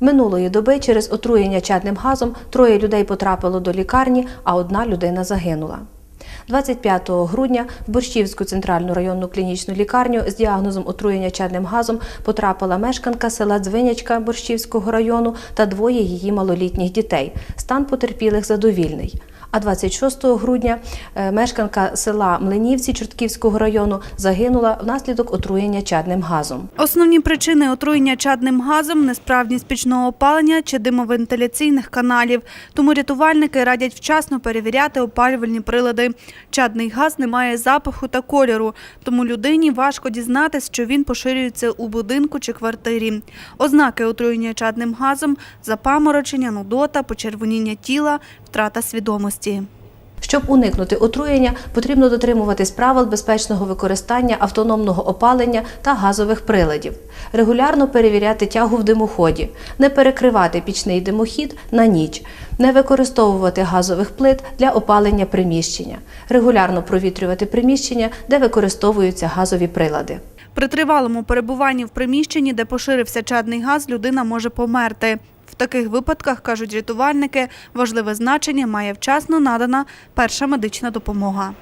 Минулої доби через отруєння чадним газом троє людей потрапило до лікарні, а одна людина загинула. 25 грудня в Борщівську центральну районну клінічну лікарню з діагнозом отруєння чадним газом потрапила мешканка села Дзвинячка Борщівського району та двоє її малолітніх дітей. Стан потерпілих задовільний. А 26 грудня е, мешканка села Млинівці Чортківського району загинула внаслідок отруєння чадним газом. Основні причини отруєння чадним газом – несправність пічного опалення чи димовентиляційних каналів. Тому рятувальники радять вчасно перевіряти опалювальні прилади. Чадний газ не має запаху та кольору, тому людині важко дізнатись, що він поширюється у будинку чи квартирі. Ознаки отруєння чадним газом – запаморочення, нудота, почервоніння тіла, втрата свідомості. Щоб уникнути отруєння, потрібно дотримуватись правил безпечного використання автономного опалення та газових приладів, регулярно перевіряти тягу в димоході, не перекривати пічний димохід на ніч, не використовувати газових плит для опалення приміщення, регулярно провітрювати приміщення, де використовуються газові прилади. При тривалому перебуванні в приміщенні, де поширився чадний газ, людина може померти. Таких випадках, кажуть рятувальники, важливе значення має вчасно надана перша медична допомога.